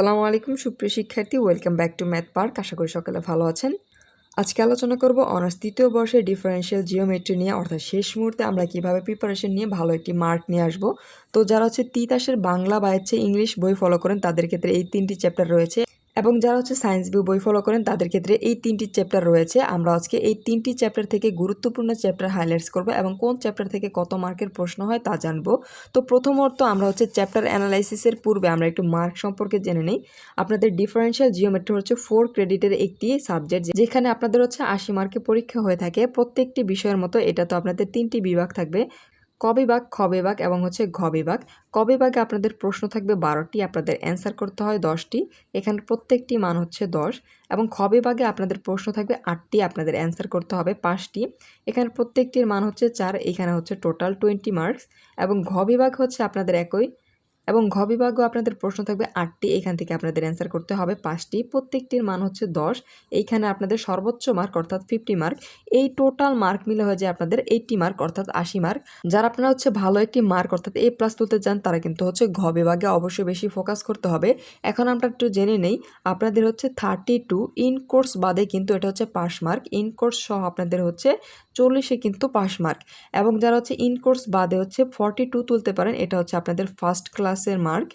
আসসালামু আলাইকুম, সুপ্রিয় শিক্ষার্থী। Welcome back to Math Park আশা করি সকালে ভালো আছেন। আজকে আলোচনা করব অনার্স তৃতীয় বর্ষের ডিফারেন্সিয়াল জিওমেট্রি নিয়ে। অর্থাৎ শেষ মুহূর্তে আমরা কীভাবে প্রিপারেশন নিয়ে ভালো একটি মার্ক নিয়ে আসব। তো যারা হচ্ছে তিতাসের বাংলা বা ইংলিশ বই ফলো করেন, তাদের ক্ষেত্রে এই তিনটি চ্যাপ্টার রয়েছে। এবং যারা হচ্ছে সায়েন্স বই বই ফলো করেন, তাদের ক্ষেত্রে এই তিনটি চ্যাপ্টার রয়েছে। আমরা আজকে এই তিনটি চ্যাপ্টার থেকে গুরুত্বপূর্ণ চ্যাপ্টার হাইলাইটস করব এবং কোন চ্যাপ্টার থেকে কত মার্কের প্রশ্ন হয় তা জানব। তো প্রথমত আমরা হচ্ছে চ্যাপ্টার অ্যানালাইসিসের পূর্বে আমরা একটু মার্ক সম্পর্কে জেনে নিই। আপনাদের ডিফারেন্সিয়াল জিওমেট্রি হচ্ছে ফোর ক্রেডিটের একটি সাবজেক্ট যেখানে আপনাদের হচ্ছে আশি মার্কে পরীক্ষা হয়ে থাকে। প্রত্যেকটি বিষয়ের মতো এটা তো আপনাদের তিনটি বিভাগ থাকবে। ক বাঘ খবে বাঘ এবং হচ্ছে ঘবে বাঘ কবে বিভাগে আপনাদের প্রশ্ন থাকবে বারোটি, আপনাদের অ্যান্সার করতে হয় দশটি। এখানে প্রত্যেকটি মান হচ্ছে দশ এবং খবেবাগে আপনাদের প্রশ্ন থাকবে আটটি, আপনাদের অ্যান্সার করতে হবে পাঁচটি। এখানে প্রত্যেকটির মান হচ্ছে চার, এখানে হচ্ছে টোটাল টোয়েন্টি মার্কস এবং ঘ বিভাগ হচ্ছে আপনাদের একই। এবং ঘ বিভাগও আপনাদের প্রশ্ন থাকবে আটটি, এখান থেকে আপনাদের অ্যান্সার করতে হবে পাঁচটি। প্রত্যেকটির মান হচ্ছে দশ, এইখানে আপনাদের সর্বোচ্চ মার্ক অর্থাৎ ফিফটি মার্ক এই টোটাল মার্ক মিলে হয়ে যায় আপনাদের এইটটি মার্ক অর্থাৎ আশি মার্ক যারা আপনারা হচ্ছে ভালো একটি মার্ক অর্থাৎ এ প্লাস তুলতে চান, তারা কিন্তু হচ্ছে ঘ বিভাগে অবশ্যই বেশি ফোকাস করতে হবে। এখন আমরা একটু জেনে নেই, আপনাদের হচ্ছে থার্টি টু ইন কোর্স বাদে কিন্তু এটা হচ্ছে পাস মার্ক ইন কোর্স সহ আপনাদের হচ্ছে চল্লিশে কিন্তু পাস মার্ক। এবং যারা হচ্ছে ইন কোর্স বাদে হচ্ছে ফর্টি টু তুলতে পারেন, এটা হচ্ছে আপনাদের ফার্স্ট ক্লাসের মার্ক।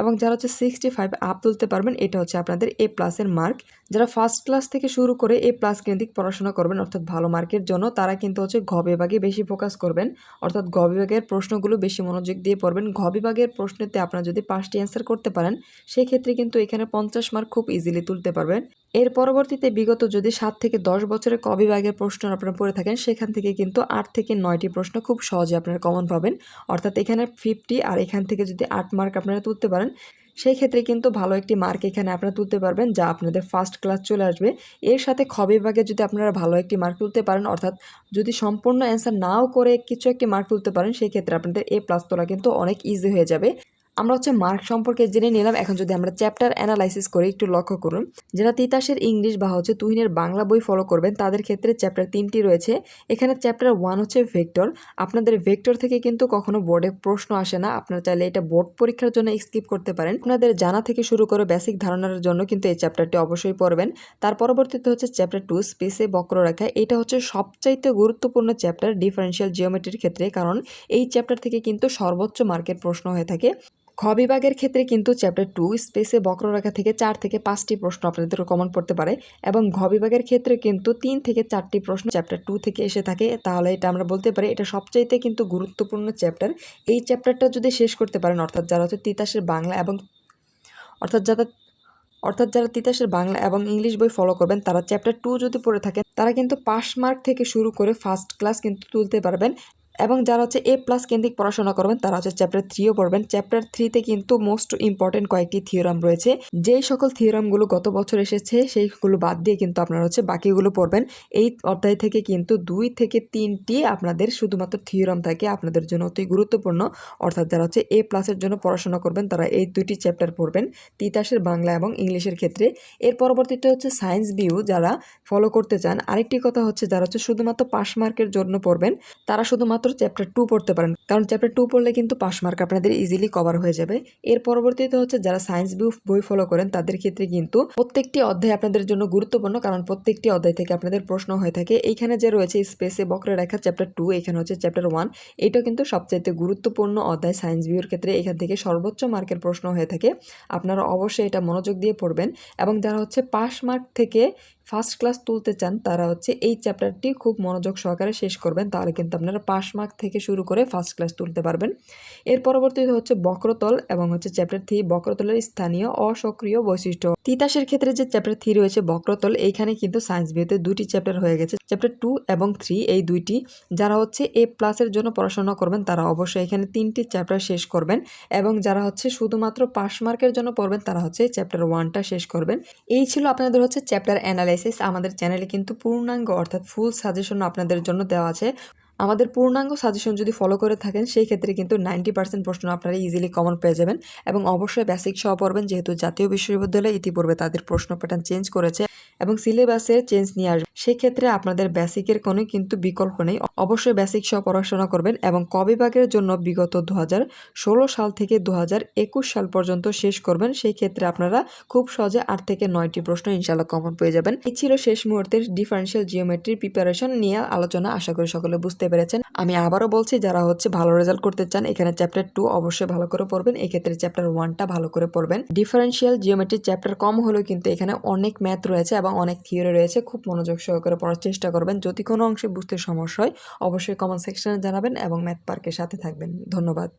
এবং যারা হচ্ছে সিক্সটি ফাইভ আপ তুলতে পারবেন, এটা হচ্ছে আপনাদের এ প্লাসের মার্ক। যারা ফার্স্ট ক্লাস থেকে শুরু করে এ প্লাস কেন্দ্রিক পড়াশোনা করবেন, অর্থাৎ ভালো মার্কের জন্য, তারা কিন্তু হচ্ছে ঘ বিভাগে বেশি ফোকাস করবেন। অর্থাৎ ঘ বিভাগের প্রশ্নগুলো বেশি মনোযোগ দিয়ে পড়বেন। ঘ বিভাগের প্রশ্নেতে আপনারা যদি পাঁচটি অ্যান্সার করতে পারেন, সেক্ষেত্রে কিন্তু এখানে পঞ্চাশ মার্ক খুব ইজিলি তুলতে পারবেন। এর পরবর্তীতে বিগত যদি সাত থেকে দশ বছরের ক বিভাগের প্রশ্ন আপনারা পড়ে থাকেন, সেখান থেকে কিন্তু আট থেকে নয়টি প্রশ্ন খুব সহজে আপনারা কমন পাবেন। অর্থাৎ এখানে ফিফটি আর এখান থেকে যদি আট মার্ক আপনারা তুলতে পারেন সেই ক্ষেত্রে কিন্তু ভালো একটি মার্ক এখানে আপনারা তুলতে পারবেন, যা আপনাদের ফার্স্ট ক্লাস চলে আসবে। এর সাথে খ বিভাগে যদি আপনারা ভালো একটি মার্ক তুলতে পারেন, অর্থাৎ যদি সম্পূর্ণ অ্যান্সার নাও করে কিছু একটি মার্ক তুলতে পারেন সেই ক্ষেত্রে আপনাদের এ প্লাস তোলা কিন্তু অনেক ইজি হয়ে যাবে। আমরা হচ্ছে মার্ক সম্পর্কে জেনে নিলাম। এখন যদি আমরা চ্যাপ্টার অ্যানালাইসিস করি একটু লক্ষ্য করুন, যারা তিতাসের ইংলিশ বা হচ্ছে তুহিনের বাংলা বই ফলো করবেন, তাদের ক্ষেত্রে চ্যাপ্টার তিনটি রয়েছে। এখানে চ্যাপ্টার ওয়ান হচ্ছে ভেক্টর আপনাদের ভেক্টর থেকে কিন্তু কখনো বোর্ডে প্রশ্ন আসে না। আপনারা চাইলে এটা বোর্ড পরীক্ষার জন্য স্কিপ করতে পারেন। আপনাদের জানা থেকে শুরু করে বেসিক ধারণার জন্য কিন্তু এই চ্যাপ্টারটি অবশ্যই পড়বেন। তার পরবর্তীতে হচ্ছে চ্যাপ্টার টু স্পেসে বক্র বক্ররেখা এটা হচ্ছে সবচাইতে গুরুত্বপূর্ণ চ্যাপ্টার ডিফারেন্সিয়াল জিওমেট্রির ক্ষেত্রে। কারণ এই চ্যাপ্টার থেকে কিন্তু সর্বোচ্চ মার্কের প্রশ্ন হয়ে থাকে। খ বিভাগের ক্ষেত্রে কিন্তু চ্যাপ্টার টু স্পেসে বক্ররেখা থেকে চার থেকে পাঁচটি প্রশ্ন আপনাদের কমন পড়তে পারে এবং ঘ বিভাগের ক্ষেত্রে কিন্তু তিন থেকে চারটি প্রশ্ন চ্যাপ্টার টু থেকে এসে থাকে। তাহলে এটা আমরা বলতে পারি, এটা সবচাইতে কিন্তু গুরুত্বপূর্ণ চ্যাপ্টার এই চ্যাপ্টারটা যদি শেষ করতে পারেন, অর্থাৎ যারা হচ্ছে তিতাসের বাংলা এবং অর্থাৎ যারা অর্থাৎ যারা তিতাসের বাংলা এবং ইংলিশ বই ফলো করবেন, তারা চ্যাপ্টার টু যদি পড়ে থাকেন, তারা কিন্তু পাস মার্ক থেকে শুরু করে ফার্স্ট ক্লাস কিন্তু তুলতে পারবেন। এবং যারা হচ্ছে এ প্লাস কেন্দ্রিক পড়াশোনা করবেন, তারা হচ্ছে চ্যাপ্টার থ্রিও পড়বেন। চ্যাপ্টার থ্রিতে কিন্তু মোস্ট ইম্পর্টেন্ট কয়েকটি থিওরাম রয়েছে। যেই সকল থিওরামগুলো গত বছর এসেছে, সেইগুলো বাদ দিয়ে কিন্তু আপনারা হচ্ছে বাকিগুলো পড়বেন। এই অধ্যায় থেকে কিন্তু দুই থেকে তিনটি আপনাদের শুধুমাত্র থিওরাম থাকে আপনাদের জন্য অতি গুরুত্বপূর্ণ। অর্থাৎ যারা হচ্ছে এ প্লাসের জন্য পড়াশোনা করবেন, তারা এই দুইটি চ্যাপ্টার পড়বেন, তিতাসের বাংলা এবং ইংলিশের ক্ষেত্রে। এর পরবর্তীতে হচ্ছে সায়েন্স ভিউ যারা ফলো করতে চান, আরেকটি কথা হচ্ছে যারা হচ্ছে শুধুমাত্র পাস মার্কের জন্য পড়বেন, তারা শুধুমাত্র চ্যাপ্টার টু পড়তে পারেন। কারণ চ্যাপ্টার টু পড়লে কিন্তু পাস মার্ক আপনাদের ইজিলি কভার হয়ে যাবে। এর পরবর্তীতে হচ্ছে যারা সায়েন্স ভিউ বই ফলো করেন, তাদের ক্ষেত্রে কিন্তু প্রত্যেকটি অধ্যায় আপনাদের জন্য গুরুত্বপূর্ণ, কারণ প্রত্যেকটি অধ্যায় থেকে আপনাদের প্রশ্ন হয়ে থাকে। এইখানে যে রয়েছে স্পেসে বক্রে রেখা চ্যাপ্টার টু এখানে হচ্ছে চ্যাপ্টার ওয়ান এটা কিন্তু সবচাইতে গুরুত্বপূর্ণ অধ্যায় সায়েন্স ভিউর ক্ষেত্রে এখান থেকে সর্বোচ্চ মার্কের প্রশ্ন হয়ে থাকে। আপনারা অবশ্যই এটা মনোযোগ দিয়ে পড়বেন এবং যারা হচ্ছে পাশ মার্ক থেকে ফার্স্ট ক্লাস তুলতে চান, তারা হচ্ছে এই চ্যাপ্টারটি খুব মনোযোগ সহকারে শেষ করবেন। তাহলে কিন্তু আপনারা পাস মার্ক থেকে শুরু করে ফার্স্ট ক্লাস তুলতে পারবেন। এর পরবর্তীতে হচ্ছে বক্রতল এবং হচ্ছে চ্যাপ্টার থ্রি, বক্রতলের স্থানীয় অসক্রিয় বৈশিষ্ট্য। তিতাসের ক্ষেত্রে যে চ্যাপ্টার থ্রি রয়েছে, বক্রতল, এইখানে কিন্তু সায়েন্স বিয়েতে দুটি চ্যাপ্টার হয়ে গেছে, চ্যাপ্টার টু এবং থ্রি, এই দুইটি। যারা হচ্ছে এ প্লাসের জন্য পড়াশোনা করবেন, তারা অবশ্যই এখানে তিনটি চ্যাপ্টার শেষ করবেন এবং যারা হচ্ছে শুধুমাত্র পাস মার্কের জন্য পড়বেন, তারা হচ্ছে চ্যাপ্টার ওয়ানটা শেষ করবেন। এই ছিল আপনাদের হচ্ছে চ্যাপ্টার অ্যানালাইসিস আমাদের চ্যানেলে কিন্তু পূর্ণাঙ্গ অর্থাৎ ফুল সাজেশন আপনাদের জন্য দেওয়া আছে। আমাদের পূর্ণাঙ্গ সাজেশন যদি ফলো করে থাকেন, সেই ক্ষেত্রে কিন্তু নাইনটি পার্সেন্ট প্রশ্ন আপনারা ইজিলি কমন পেয়ে যাবেন। এবং অবশ্যই বেসিক সহ পড়বেন, যেহেতু জাতীয় বিশ্ববিদ্যালয় ইতিপূর্বে তাদের প্রশ্ন প্যাটার্ন চেঞ্জ করেছে এবং সিলেবাসে চেঞ্জ নিয়ে আসবে। সেক্ষেত্রে আপনাদের বেসিকের কোনো কিন্তু বিকল্প নেই। অবশ্যই বেসিক সহ পড়াশোনা করবেন এবং ক বিভাগের জন্য বিগত দু সাল থেকে দু সাল পর্যন্ত শেষ করবেন। সেই ক্ষেত্রে আপনারা খুব সহজে আট থেকে নয়টি প্রশ্ন ইনশাল্লাহ কমন পেয়ে যাবেন। এই ছিল শেষ মুহূর্তের ডিফারেন্সিয়াল জিওমেট্রির প্রিপারেশন নিয়ে আলোচনা। আশা করি সকলে বুঝতে পেরেছেন। আমি আবারও বলছি, যারা হচ্ছে ভালো রেজাল্ট করতে চান, এখানে চ্যাপ্টার টু অবশ্যই ভালো করে পড়বেন। এক্ষেত্রে চ্যাপ্টার ওয়ানটা ভালো করে পড়বেন। ডিফারেন্সিয়াল জিওমেট্রিক চ্যাপ্টার কম হলেও কিন্তু এখানে অনেক ম্যাথ রয়েছে এবং অনেক থিওরি রয়েছে। খুব মনোযোগ সহকারে পড়ার চেষ্টা করবেন। যদি কোনো অংশে বুঝতে সমস্যা হয়, অবশ্যই কমেন্ট সেকশনে জানাবেন এবং ম্যাথ পার্কের সাথে থাকবেন। ধন্যবাদ।